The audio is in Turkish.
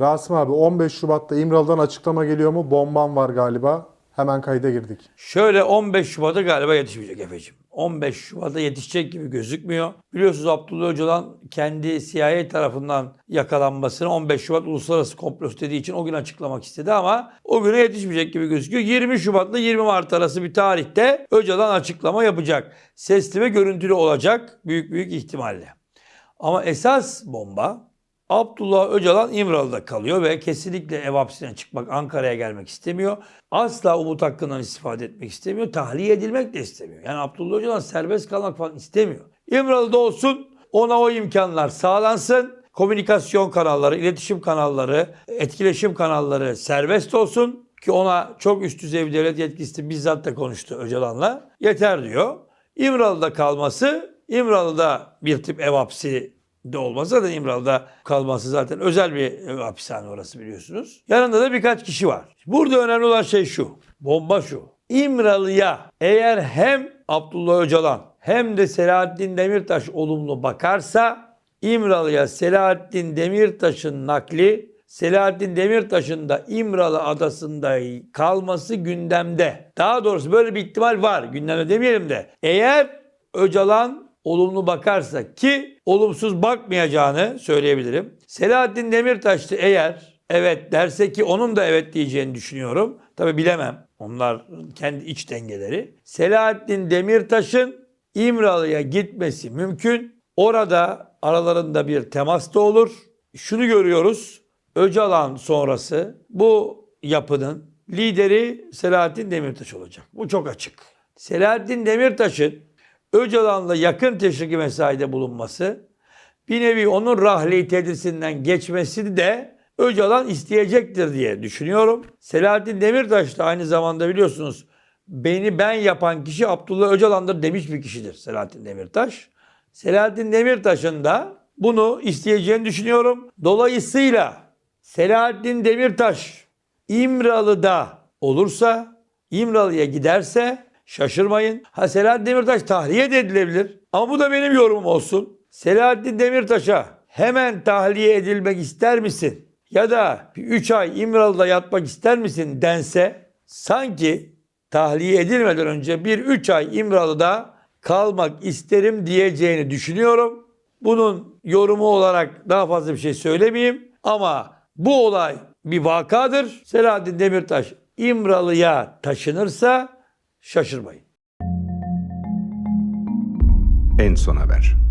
Rasim abi 15 Şubat'ta İmralı'dan açıklama geliyor mu? Bombam var galiba. Hemen kayda girdik. Şöyle 15 Şubat'a galiba yetişmeyecek Efe'cim. 15 Şubat'a yetişecek gibi gözükmüyor. Biliyorsunuz Abdullah Öcalan kendi CIA tarafından yakalanmasını 15 Şubat Uluslararası Komplosu dediği için o gün açıklamak istedi ama o güne yetişmeyecek gibi gözüküyor. 20 Şubat'la 20 Mart arası bir tarihte Öcalan açıklama yapacak. Sesli ve görüntülü olacak büyük büyük ihtimalle. Ama esas bomba Abdullah Öcalan İmralı'da kalıyor ve kesinlikle ev hapsine çıkmak, Ankara'ya gelmek istemiyor. Asla Umut hakkından istifade etmek istemiyor. Tahliye edilmek de istemiyor. Yani Abdullah Öcalan serbest kalmak falan istemiyor. İmralı'da olsun, ona o imkanlar sağlansın. Komünikasyon kanalları, iletişim kanalları, etkileşim kanalları serbest olsun. Ki ona çok üst düzey bir devlet yetkisi bizzat da konuştu Öcalan'la. Yeter diyor. İmralı'da kalması, İmralı'da bir tip ev hapsi de olmaz. Zaten İmralı'da kalması zaten özel bir ev hapishane orası biliyorsunuz. Yanında da birkaç kişi var. Burada önemli olan şey şu. Bomba şu. İmralı'ya eğer hem Abdullah Öcalan hem de Selahattin Demirtaş olumlu bakarsa İmralı'ya Selahattin Demirtaş'ın nakli Selahattin Demirtaş'ın da İmralı adasında kalması gündemde. Daha doğrusu böyle bir ihtimal var. Gündemde demeyelim de. Eğer Öcalan olumlu bakarsa ki olumsuz bakmayacağını söyleyebilirim. Selahattin Demirtaş da eğer evet derse ki onun da evet diyeceğini düşünüyorum. Tabi bilemem. Onlar kendi iç dengeleri. Selahattin Demirtaş'ın İmralı'ya gitmesi mümkün. Orada aralarında bir temas da olur. Şunu görüyoruz. Öcalan sonrası bu yapının lideri Selahattin Demirtaş olacak. Bu çok açık. Selahattin Demirtaş'ın Öcalan'la yakın teşriki mesaide bulunması, bir nevi onun rahli tedrisinden geçmesini de Öcalan isteyecektir diye düşünüyorum. Selahattin Demirtaş da aynı zamanda biliyorsunuz beni ben yapan kişi Abdullah Öcalan'dır demiş bir kişidir Selahattin Demirtaş. Selahattin Demirtaş'ın da bunu isteyeceğini düşünüyorum. Dolayısıyla Selahattin Demirtaş İmralı'da olursa, İmralı'ya giderse şaşırmayın. Ha Selahattin Demirtaş tahliye de edilebilir. Ama bu da benim yorumum olsun. Selahattin Demirtaş'a hemen tahliye edilmek ister misin? Ya da 3 ay İmralı'da yatmak ister misin dense sanki tahliye edilmeden önce bir 3 ay İmralı'da kalmak isterim diyeceğini düşünüyorum. Bunun yorumu olarak daha fazla bir şey söylemeyeyim ama bu olay bir vakadır. Selahattin Demirtaş İmralı'ya taşınırsa şaşırmayın. En son haber.